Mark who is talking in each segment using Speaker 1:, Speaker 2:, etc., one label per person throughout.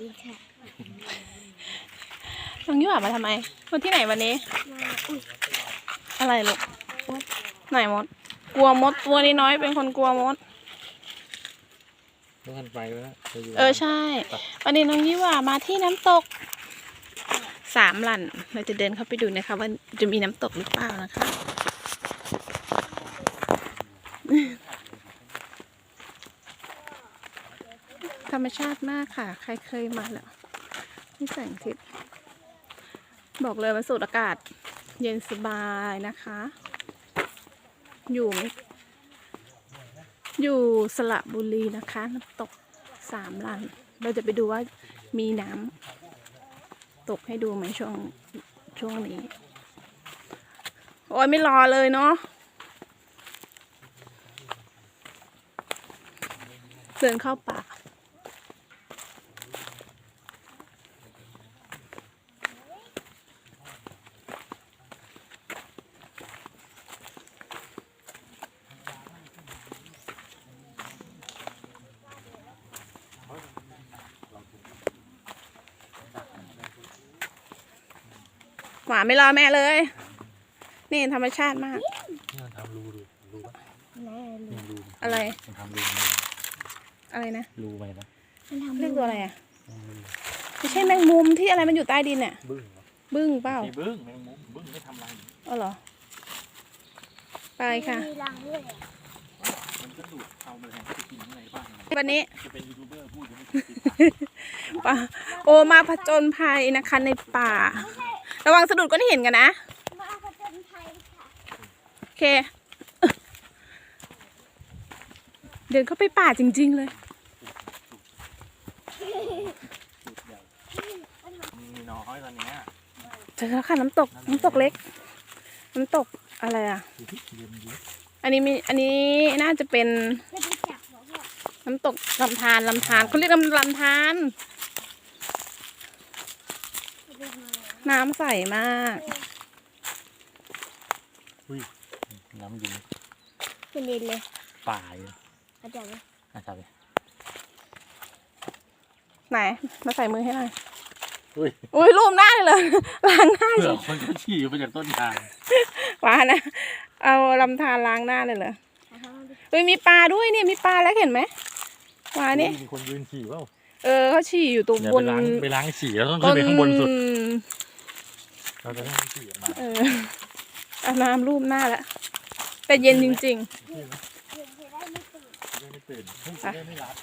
Speaker 1: ดีค่ะ
Speaker 2: น้องยี่หว่ามาทำไมมาที่ไหนวันนี้
Speaker 1: มาอุ้ย
Speaker 2: อะไรลูกไหนมด กลัวมดตัวนี้น้อยเป็นคนกลัวมด
Speaker 3: ต้องหันไปแล้วไปยู่
Speaker 2: เออใช่ วันนี้น้องยี่หว่ามาที่น้ำตก สามหลั่นเราจะเดินเข้าไปดูนะคะว่าจะมีน้ำตกหรือเปล่านะคะ รรมชาติมากค่ะ ใครเคยมาแล้วนี่แสงทิตย์บอกเลยมันสูดอากาศ เย็นสบายนะคะ อยู่อยู่สระบุรีนะคะน้ำตกสามลัน เราจะไปดูว่ามีน้ำตกให้ดูไหมช่วงช่วงนี้ โอ้ยไม่รอเลยเนาะเดินเข้าป่า หมาไม่รอแม่เลย นี่ธรรมชาติมาก
Speaker 3: นี่มันทำรูดูรูปะ
Speaker 1: แม่
Speaker 3: นี่รู
Speaker 2: อะไร
Speaker 3: มันทำรู
Speaker 2: อะไรนะ
Speaker 3: รูไปนะ
Speaker 1: มันทำ
Speaker 2: เรียกตัวอะไรอะ
Speaker 3: ทำรู
Speaker 2: ไม่ใช่แมงมุมที่อะไรมันอยู่ใต้ดินเนี่ย
Speaker 3: บึ้งเหรอ
Speaker 2: บึ้งเปล่า
Speaker 3: มีบึ้งแมงมุมบึ้งไม่ทำอะไร
Speaker 2: อ๋อเหรอ ไปค่ะ
Speaker 1: มีรังด้วยเหรอ
Speaker 3: มันก็ดูดเอาแมลงไปกินข้างในบ้าน
Speaker 2: วันนี้
Speaker 3: จะเป็นยูทูบเบอร์พูดยังไม่ถูกติด
Speaker 2: ป่าโอมาผจญภัยนะคะในป่า ระวังสะดุดก้อนหินกันนะ
Speaker 1: มาผจญภัยค่ะ
Speaker 2: โอเค เดินเข้าไปป่าจริง ๆ เลย
Speaker 3: สุดใหญ่มีน้อยตอนเนี้ย
Speaker 2: เจอแล้วค่ะน้ำตกน้ำตกเล็ก น้ำตกอะไรอะ
Speaker 3: ดูที่เย็นเยอะ
Speaker 2: อันนี้มีอันนี้น่าจะเป็น
Speaker 1: จะไปจับเหรอพ่อ
Speaker 2: น้ำตกลำธารลำธารเขาเรียกลำลำธาร
Speaker 1: จะไปมา
Speaker 2: น้ำใสมาก
Speaker 3: น้ำเย็น
Speaker 1: ขึ้นดินเลย
Speaker 3: ป่าอยู่
Speaker 1: เข้าใจไหม
Speaker 3: อาจารย์เลย
Speaker 2: ไหน มาใส่มือให้หน่อย
Speaker 3: อุ้ย
Speaker 2: อุ้ยรูปหน้าเลยล้างหน้า
Speaker 3: เผื่
Speaker 2: สิ
Speaker 3: อคนเขาฉี่ไปจากต้นทาง
Speaker 2: ว้านะ เอาลำธารล้างหน้าเลยเหรอ
Speaker 1: เอาเข้ามาดิ
Speaker 2: เฮ้ยมีปลาด้วยเนี่ยมีปลาแล้วเห็นไหมว้านี่
Speaker 3: มีคนยืนฉี่เปล่า
Speaker 2: เออเขาฉี่อยู่ตรง
Speaker 3: เดี๋ยว
Speaker 2: บ
Speaker 3: ไป
Speaker 2: น
Speaker 3: ล้างไปล้างฉี่แล้วต้องขึ้นไปข้างบนสุด เราจะให้มันฉี่ออกมา
Speaker 2: เออเอาน้ำรูปหน้าแล้วแต่เย็นจริง
Speaker 1: เดี๋ยวจะได้ไม่ตื่น
Speaker 3: จะได้ไม่ตื่นเฮ้ยจะได้ไม่รับ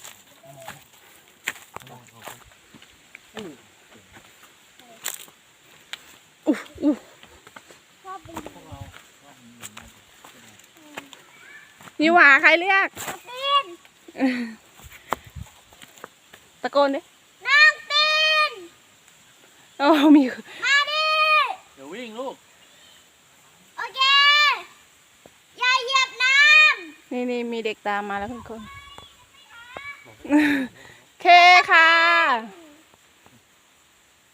Speaker 2: ๆอู้อู้
Speaker 1: พ่อเป็น
Speaker 2: นี่หว่าใครเรียก
Speaker 1: ตีน
Speaker 2: ตะโกนดิ
Speaker 1: น้องตีน
Speaker 2: โอ้มี
Speaker 1: มาดิ
Speaker 3: เดี๋ยววิ่งลูก
Speaker 1: โอเค อย่าเหยียบน้
Speaker 2: นี่นี่มีเด็กตามมาแล้วทุกคน เคค่ะ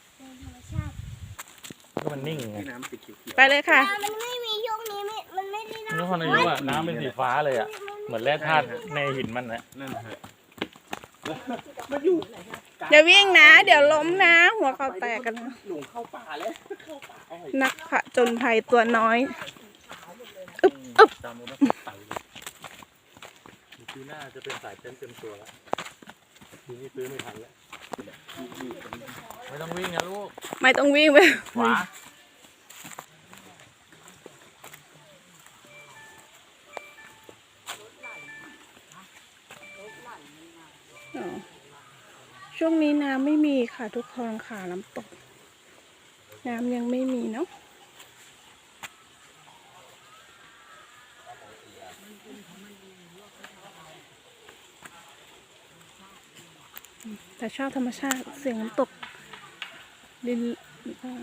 Speaker 2: ำ
Speaker 1: เป็นธรรมชาติ
Speaker 3: ก็มันนิ่งไงน้ำสีเขียว
Speaker 2: ไปเลยค่ะ
Speaker 1: น้ำมันไม่มีช่วงนี้ไม่มันไม่ได้
Speaker 3: นี่
Speaker 1: น้ำ
Speaker 3: คนอายุอะน้ำเป็นสีฟ้าเลยอะเหมือนแร่ธาตุในหินมันนะ
Speaker 4: นั่นฮะ
Speaker 2: อย่าวิ่งนะ เดี๋ยวล้มนะ หัวเขาแตกกันนะ
Speaker 4: หลงเข้าป่าแล้ว
Speaker 2: นักผจญภัยตัวน้อย
Speaker 3: จำได้ไต่เลย ปีหน้าจะเป็นสายเต็มเต็มตัวแล้วทีนี้ซื้อไม่ทันแล้วไม่ต้องวิ่งนะลูก
Speaker 2: ไม่ต้องวิ่งไป
Speaker 3: ขวา
Speaker 2: อ๋อช่วงนี้น้ำไม่มีค่ะทุกคนค่ะน้ำตก น้ำยังไม่มีเนาะ แต่ชอบธรรมชาติเสียงน้ำตก ดินอ่า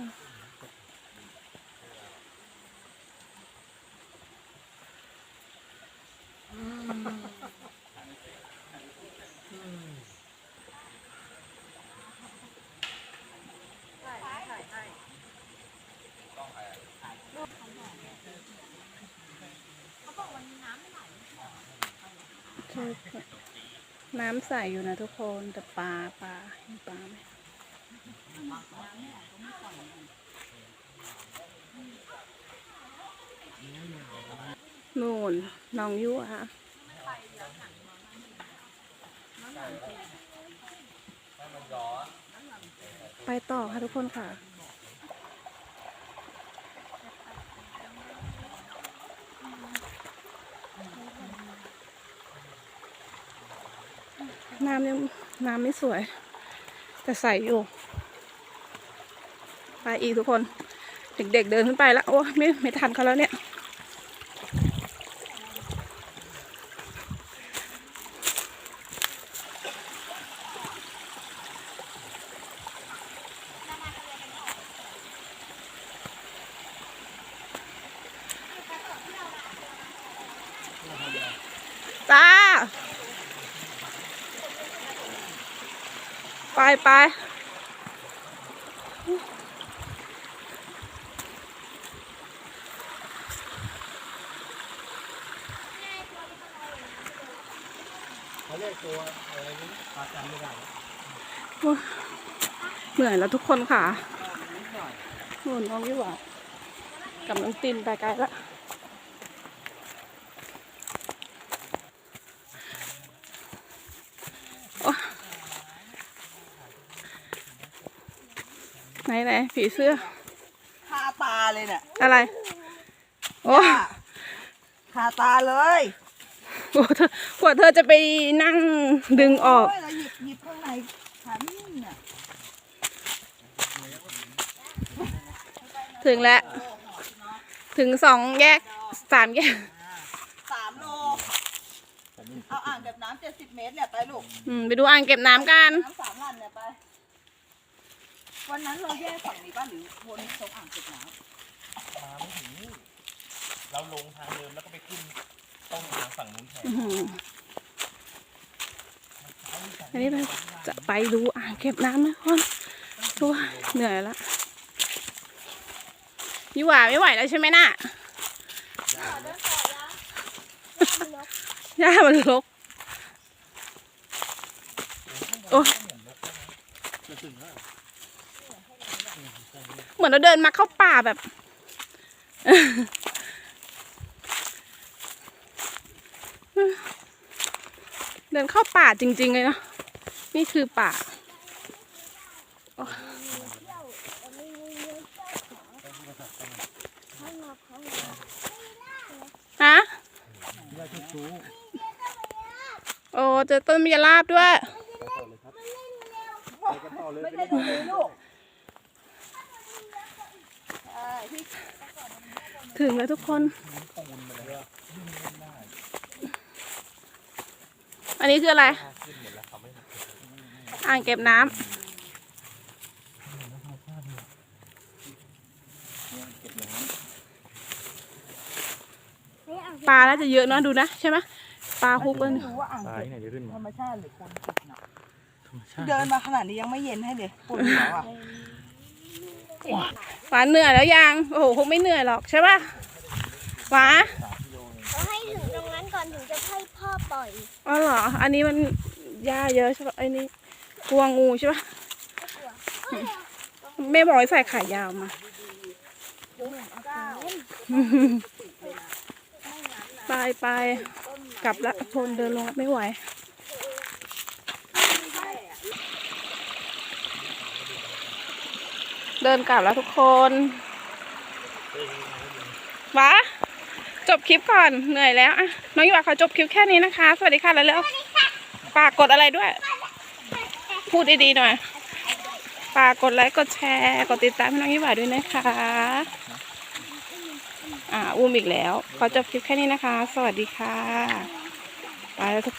Speaker 2: ใช่ค่ะ น้ำใสอยู่นะทุกคนแต่ปลาปลาเห็ปลาไหมนู่นน้องยุ่ะไปต่อค่ะทุกคนค่ะ น้ำยังน้ำไม่สวย แต่ใสอยู่ ไปอีกทุกคน เด็กๆเดินขึ้นไปแล้ว โอ้ไม่ไม่ทันเขาแล้วเนี่ยจ้า ไปไป
Speaker 3: เขาเรียกตัวอะไรนี่ปลาจำไม่ได้
Speaker 2: เหนื่อยแล้วทุกคนค่ะหนุนน้องยี่หว่ากับน้องตินไปไกลละ ไหนไหนผีเสื้อ
Speaker 4: คาตาเลยเนี่ย
Speaker 2: อะไร โอ้
Speaker 4: คาตาเลย
Speaker 2: กว่าเธอกว่าเธอจะไปนั่งดึงออก
Speaker 4: โยแล้วหยิบหยิบข้างในขันเนี่ย
Speaker 2: ถึงแล้ว ถึงสองแยกสามแยก
Speaker 4: สามโลเอาอ่างเก็บน้ำเจ็ดสิบเมตรเนี่ยไปลูก
Speaker 2: อืมไปดูอ่างเก็บน้ำกัน
Speaker 4: น้ำสามลันเนี่ยไป วันนั้นเราแยกฝั่งนี้ป่ะหรือวนตรงอ่างเก็บน้
Speaker 3: มาไม่ถึงนี่เราลงทางเดิมแล้วก็ไปขึ้นต้นทางฝั่งนู้นแทน
Speaker 2: อื้อหืออันนี้เราจะไปดูอ่างเก็บน้ำนะคนดูเหนื่อยละยี่หว่าไม่ไหวแล้วใช่ไหมน่ะย่ามันรก โอ้ย
Speaker 3: จะถึงแล้ว
Speaker 2: เหมือนเราเดินมาเข้าป่าแบบ เดินเข้าป่าจริง ๆ เลยเนาะนี่คือป่าฮะโอ้เจอต้นมีลาบด้วย
Speaker 3: ไปกันต่อเลยำไป
Speaker 4: ไม่
Speaker 3: กันต่อเลย
Speaker 4: ตรงนี้ลูกใช่ที่
Speaker 2: ถึงแล้วทุกคน
Speaker 3: ปูนมาเลย
Speaker 2: อันนี้คืออะไร
Speaker 3: ขึ้นหมดแล้วเขาไม่
Speaker 2: อ่างเก็บน้ำ
Speaker 3: เก็บน้
Speaker 2: ปลาน่าจะเยอะเนอะดูนะใช่ไหมปลาคุกเลย
Speaker 4: ไม่รู้ว่าอ่างำ
Speaker 3: ตาย
Speaker 4: เก็บ
Speaker 3: ไหนจะขึ้น
Speaker 4: ธ
Speaker 3: มาร
Speaker 4: รมชาติหรือคนเก็บหนัก
Speaker 3: ธรรมชาติ
Speaker 4: เดินมาขนาดนี้ยังไม่เย็นให้เลยปวดหัวอะ
Speaker 2: หวานเหนื่อยแล้วยัง โอ้โหคงไม่เหนื่อยหรอกใช่ป่ะหวาน
Speaker 1: เราให้ถึงตรงนั้นก่อนถึงจะให้พ่อปล่อย
Speaker 2: อ๋อเหรอ อันนี้มันหญ้าเยอะใช่ป่ะไอ้นี่กลัวงูใช่ป่ะแม่บอกให้ใส่ขายาวมาไปไปกลับละทนเดินลงไม่ไหว เดินกลับแล้วทุกคนวะจบคลิปก่อนเหนื่อยแล้วอะน้องอยู่ว่าขอจบคลิปแค่นี้นะคะ สวัสดีค่ะแล้วเร็วฝากกดอะไรด้วย พูดดีๆหน่อยฝากกดไลค์กดแชร์กดติดตามให้น้องยี่หวาด้วยนะคะ อ่าอุ้มอีกแล้ว ขอจบคลิปแค่นี้นะคะ สวัสดีค่ะไปแล้วทุกคน